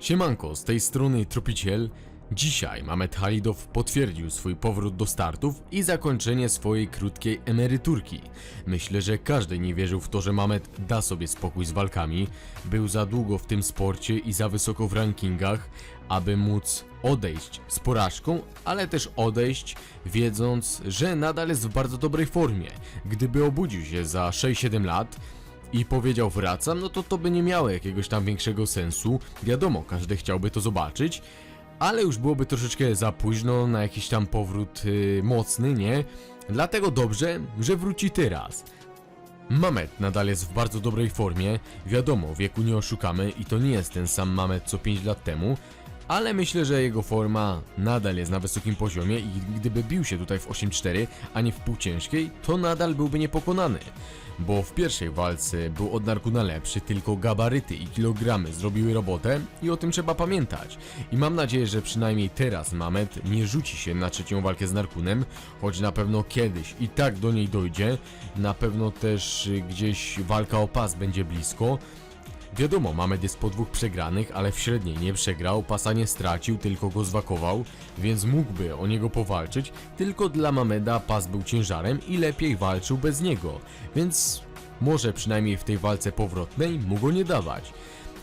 Siemanko, z tej strony Tropiciel. Dzisiaj Mamet Halidow potwierdził swój powrót do startów i zakończenie swojej krótkiej emeryturki. Myślę, że każdy nie wierzył w to, że Mamet da sobie spokój z walkami. Był za długo w tym sporcie i za wysoko w rankingach, aby móc odejść z porażką, ale też odejść wiedząc, że nadal jest w bardzo dobrej formie. Gdyby obudził się za 6-7 lat, i powiedział wracam, no to to by nie miało jakiegoś tam większego sensu. Wiadomo, każdy chciałby to zobaczyć, ale już byłoby troszeczkę za późno na jakiś tam powrót yy, mocny, nie? Dlatego dobrze, że wróci teraz. Mamet nadal jest w bardzo dobrej formie, wiadomo, wieku nie oszukamy i to nie jest ten sam Mamet co 5 lat temu, ale myślę, że jego forma nadal jest na wysokim poziomie i gdyby bił się tutaj w 8-4, a nie w półciężkiej, to nadal byłby niepokonany. Bo w pierwszej walce był od Narkuna lepszy, tylko gabaryty i kilogramy zrobiły robotę i o tym trzeba pamiętać. I mam nadzieję, że przynajmniej teraz Mamet nie rzuci się na trzecią walkę z Narkunem, choć na pewno kiedyś i tak do niej dojdzie. Na pewno też y, gdzieś walka o pas będzie blisko. Wiadomo, Mamed jest po dwóch przegranych, ale w średniej nie przegrał, pasa nie stracił, tylko go zwakował, więc mógłby o niego powalczyć, tylko dla Mameda pas był ciężarem i lepiej walczył bez niego, więc może przynajmniej w tej walce powrotnej mu go nie dawać.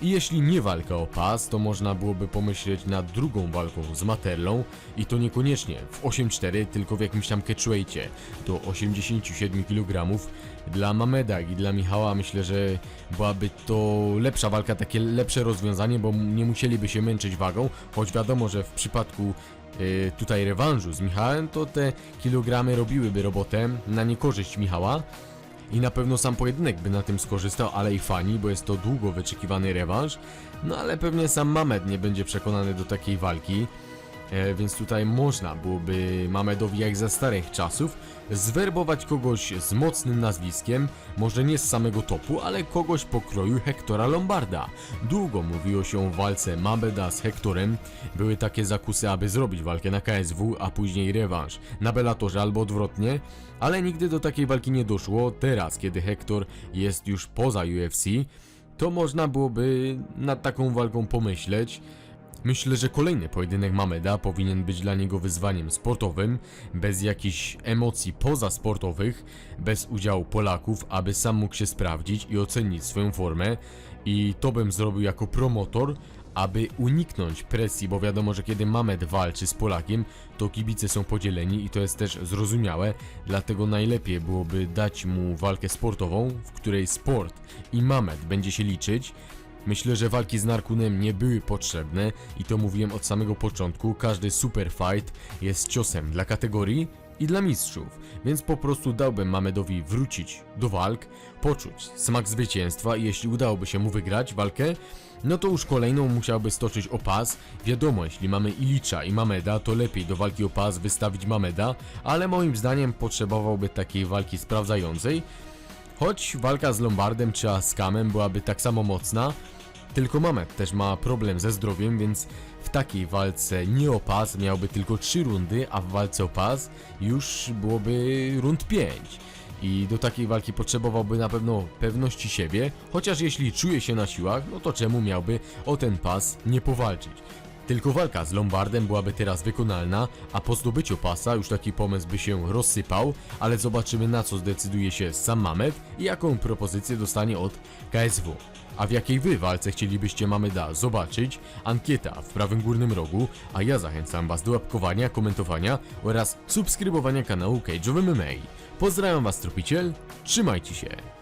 I jeśli nie walka o pas, to można byłoby pomyśleć nad drugą walką z Materlą i to niekoniecznie w 8-4, tylko w jakimś tam catchweightie do 87 kg. Dla Mameda i dla Michała myślę, że byłaby to lepsza walka, takie lepsze rozwiązanie, bo nie musieliby się męczyć wagą, choć wiadomo, że w przypadku y, tutaj rewanżu z Michałem, to te kilogramy robiłyby robotę na niekorzyść Michała. I na pewno sam pojedynek by na tym skorzystał, ale i fani, bo jest to długo wyczekiwany rewanż. No ale pewnie sam Mamed nie będzie przekonany do takiej walki. E, więc tutaj można byłoby Mamedowi jak za starych czasów zwerbować kogoś z mocnym nazwiskiem, może nie z samego topu, ale kogoś pokroju Hektora Lombarda. Długo mówiło się o walce Mameda z Hektorem, były takie zakusy, aby zrobić walkę na KSW, a później rewanż na Bellatorze albo odwrotnie, ale nigdy do takiej walki nie doszło. Teraz, kiedy Hektor jest już poza UFC, to można byłoby nad taką walką pomyśleć. Myślę, że kolejny pojedynek Mameda powinien być dla niego wyzwaniem sportowym, bez jakichś emocji pozasportowych, bez udziału Polaków, aby sam mógł się sprawdzić i ocenić swoją formę. I to bym zrobił jako promotor, aby uniknąć presji, bo wiadomo, że kiedy Mamed walczy z Polakiem, to kibice są podzieleni i to jest też zrozumiałe, dlatego najlepiej byłoby dać mu walkę sportową, w której sport i Mamed będzie się liczyć, Myślę, że walki z Narkunem nie były potrzebne i to mówiłem od samego początku. Każdy super fight jest ciosem dla kategorii i dla mistrzów, więc po prostu dałbym Mamedowi wrócić do walk, poczuć smak zwycięstwa i jeśli udałoby się mu wygrać walkę, no to już kolejną musiałby stoczyć o pas. Wiadomo, jeśli mamy Ilicza i Mameda, to lepiej do walki o pas wystawić Mameda, ale moim zdaniem potrzebowałby takiej walki sprawdzającej, choć walka z Lombardem czy Askamem byłaby tak samo mocna, tylko Mamet też ma problem ze zdrowiem, więc w takiej walce nie o pas miałby tylko 3 rundy, a w walce o pas już byłoby rund 5. I do takiej walki potrzebowałby na pewno pewności siebie, chociaż jeśli czuje się na siłach, no to czemu miałby o ten pas nie powalczyć? Tylko walka z Lombardem byłaby teraz wykonalna, a po zdobyciu pasa już taki pomysł by się rozsypał, ale zobaczymy na co zdecyduje się sam Mamet i jaką propozycję dostanie od KSW. A w jakiej wy walce chcielibyście Mameda zobaczyć? Ankieta w prawym górnym rogu, a ja zachęcam was do łapkowania, komentowania oraz subskrybowania kanału Cage of MMA. Pozdrawiam was tropiciel, trzymajcie się!